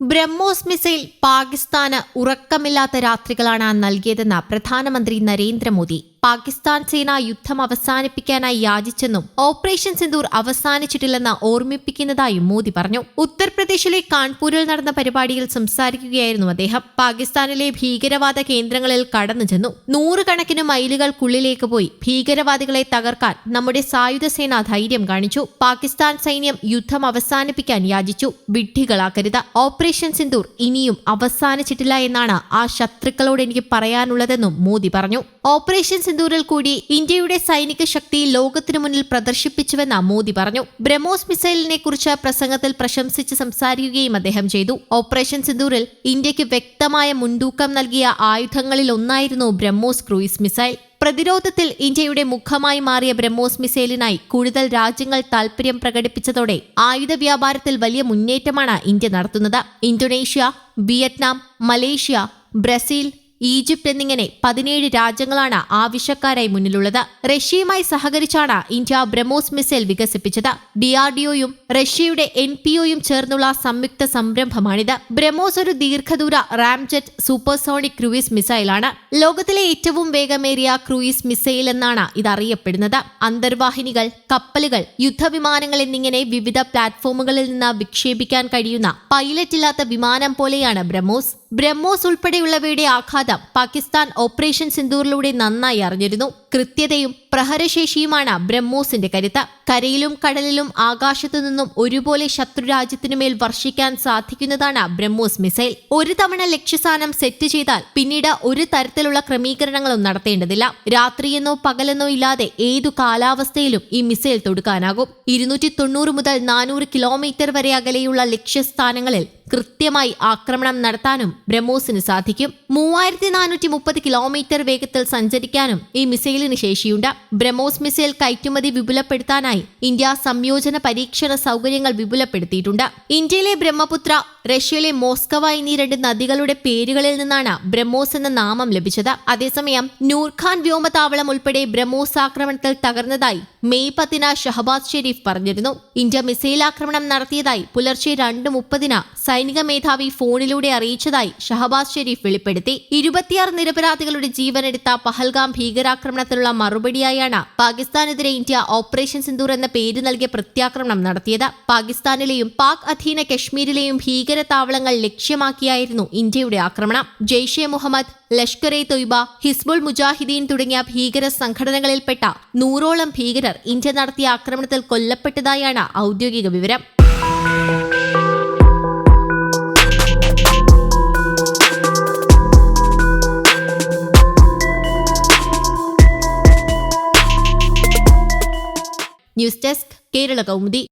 BrahMos missile പാകിസ്ഥാന് ഉറക്കമില്ലാത്ത രാത്രികളാണ് നൽകിയതെന്ന് പ്രധാനമന്ത്രി നരേന്ദ്രമോദി. പാകിസ്ഥാൻ സേന യുദ്ധം അവസാനിപ്പിക്കാനായി യാചിച്ചെന്നും ഓപ്പറേഷൻ സിന്ദൂർ അവസാനിച്ചിട്ടില്ലെന്ന് ഓർമ്മിപ്പിക്കുന്നതായും മോദി പറഞ്ഞു. ഉത്തർപ്രദേശിലെ കാൺപൂരിൽ നടന്ന പരിപാടിയിൽ സംസാരിക്കുകയായിരുന്നു അദ്ദേഹം. പാകിസ്ഥാനിലെ ഭീകരവാദ കേന്ദ്രങ്ങളിൽ കടന്നു ചെന്നു. നൂറുകണക്കിന് മൈലുകൾക്കുള്ളിലേക്ക് പോയി ഭീകരവാദികളെ തകർക്കാൻ നമ്മുടെ സായുധ സേന ധൈര്യം കാണിച്ചു. പാകിസ്ഥാൻ സൈന്യം യുദ്ധം അവസാനിപ്പിക്കാൻ യാചിച്ചു. വിഡ്ഢികളാക്കരുത്. ഓപ്പറേഷൻ സിന്ദൂർ ഇനിയും അവസാനിച്ചിട്ടില്ല എന്നാണ് ആ ശത്രുക്കളോട് എനിക്ക് പറയാനുള്ളതെന്നും മോദി പറഞ്ഞു. ഓപ്പറേഷൻ സിന്ദൂരിൽ കൂടി ഇന്ത്യയുടെ സൈനിക ശക്തി ലോകത്തിനു മുന്നിൽ പ്രദർശിപ്പിച്ചുവെന്ന് മോദി പറഞ്ഞു. ബ്രഹ്മോസ് മിസൈലിനെ കുറിച്ച് പ്രസംഗത്തിൽ പ്രശംസിച്ച് സംസാരിക്കുകയും അദ്ദേഹം ചെയ്തു. ഓപ്പറേഷൻ സിന്ദൂരിൽ ഇന്ത്യയ്ക്ക് വ്യക്തമായ മുൻതൂക്കം നൽകിയ ആയുധങ്ങളിൽ ഒന്നായിരുന്നു ബ്രഹ്മോസ് ക്രൂയിസ് മിസൈൽ. പ്രതിരോധത്തിൽ ഇന്ത്യയുടെ മുഖമായി മാറിയ ബ്രഹ്മോസ് മിസൈലിനായി കൂടുതൽ രാജ്യങ്ങൾ താൽപര്യം പ്രകടിപ്പിച്ചതോടെ ആയുധ വ്യാപാരത്തിൽ വലിയ മുന്നേറ്റമാണ് ഇന്ത്യ നടത്തുന്നത്. Indonesia Vietnam Malaysia Brazil Egypt എന്നിങ്ങനെ പതിനേഴ് രാജ്യങ്ങളാണ് ആവശ്യക്കാരായി മുന്നിലുള്ളത്. റഷ്യയുമായി സഹകരിച്ചാണ് ഇന്ത്യ ബ്രഹ്മോസ് മിസൈൽ വികസിപ്പിച്ചത്. ഡിആർഡിഒയും റഷ്യയുടെ എൻ പി ഒയും ചേർന്നുള്ള സംയുക്ത സംരംഭമാണിത്. ബ്രഹ്മോസ് ഒരു ദീർഘദൂര റാംജെറ്റ് സൂപ്പർസോണിക് ക്രൂയിസ് മിസൈലാണ്. ലോകത്തിലെ ഏറ്റവും വേഗമേറിയ ക്രൂയിസ് മിസൈൽ എന്നാണ് ഇത് അറിയപ്പെടുന്നത് അന്തർവാഹിനികൾ കപ്പലുകൾ യുദ്ധവിമാനങ്ങൾ എന്നിങ്ങനെ വിവിധ പ്ലാറ്റ്ഫോമുകളിൽ നിന്ന് വിക്ഷേപിക്കാൻ കഴിയുന്ന പൈലറ്റ് ഇല്ലാത്ത വിമാനം പോലെയാണ് ബ്രഹ്മോസ്. ബ്രഹ്മോസ് ഉൾപ്പെടെയുള്ളവയുടെ ആഘാതം പാകിസ്ഥാൻ ഓപ്പറേഷൻ സിന്ദൂറിലൂടെ നന്നായി അറിഞ്ഞിരുന്നു. കൃത്യതയും പ്രഹരശേഷിയുമാണ് ബ്രഹ്മോസിന്റെ കരുത്ത്. കരയിലും കടലിലും ആകാശത്തു നിന്നും ഒരുപോലെ ശത്രുരാജ്യത്തിനുമേൽ വർഷിക്കാൻ സാധിക്കുന്നതാണ് ബ്രഹ്മോസ് മിസൈൽ. ഒരു തവണ ലക്ഷ്യസ്ഥാനം സെറ്റ് ചെയ്താൽ പിന്നീട് ഒരു തരത്തിലുള്ള ക്രമീകരണങ്ങളും നടത്തേണ്ടതില്ല. രാത്രിയെന്നോ പകലെന്നോ ഇല്ലാതെ ഏതു കാലാവസ്ഥയിലും ഈ മിസൈൽ തൊടുക്കാനാകും. ഇരുന്നൂറ്റി മുതൽ നാനൂറ് കിലോമീറ്റർ വരെ അകലെയുള്ള ലക്ഷ്യസ്ഥാനങ്ങളിൽ കൃത്യമായി ആക്രമണം നടത്താനും ബ്രഹ്മോസിന് സാധിക്കും. മൂവായിരത്തി നാനൂറ്റി മുപ്പത് കിലോമീറ്റർ വേഗത്തിൽ സഞ്ചരിക്കാനും ഈ മിസൈലിന് ശേഷിയുണ്ട്. ബ്രഹ്മോസ് മിസൈൽ കയറ്റുമതി വിപുലപ്പെടുത്താനായി ഇന്ത്യ സംയോജന പരീക്ഷണ സൗകര്യങ്ങൾ വിപുലപ്പെടുത്തിയിട്ടുണ്ട്. ഇന്ത്യയിലെ ബ്രഹ്മപുത്ര റഷ്യയിലെ മോസ്കവ എന്നീ രണ്ട് നദികളുടെ പേരുകളിൽ നിന്നാണ് ബ്രഹ്മോസ് എന്ന നാമം ലഭിച്ചത്. അതേസമയം നൂർഖാൻ വ്യോമതാവളം ഉൾപ്പെടെ ബ്രഹ്മോസ് ആക്രമണത്തിൽ തകർന്നതായി മെയ് പത്തിന് ഷഹബാസ് ഷെരീഫ് പറഞ്ഞിരുന്നു. ഇന്ത്യ മിസൈൽ ആക്രമണം നടത്തിയതായി പുലർച്ചെ രണ്ട് മുപ്പതിന് സൈനിക മേധാവി ഫോണിലൂടെ അറിയിച്ചതായി ഷഹബാസ് ഷെരീഫ് വെളിപ്പെടുത്തി. ഇരുപത്തിയാറ് നിരപരാധികളുടെ ജീവനെടുത്ത പഹൽഗാം ഭീകരാക്രമണത്തിനുള്ള മറുപടിയായാണ് പാകിസ്ഥാനെതിരെ ഇന്ത്യ ഓപ്പറേഷൻ സിന്ദൂർ എന്ന പേര് നൽകിയ പ്രത്യാക്രമണം നടത്തിയത്. പാകിസ്ഥാനിലെയും പാക് അധീന കശ്മീരിലെയും ഭീകര താവളങ്ങൾ ലക്ഷ്യമാക്കിയായിരുന്നു ഇന്ത്യയുടെ ആക്രമണം. ജെയ്ഷെ മുഹമ്മദ് ലഷ്കർ എ തൊയ്ബ ഹിസ്ബുൾ മുജാഹിദീൻ തുടങ്ങിയ ഭീകര സംഘടനകളിൽപ്പെട്ട നൂറോളം ഭീകരർ ഇന്ത്യ നടത്തിയ ആക്രമണത്തിൽ കൊല്ലപ്പെട്ടതായാണ് ഔദ്യോഗിക വിവരം. News desk Kerala Kaumudi.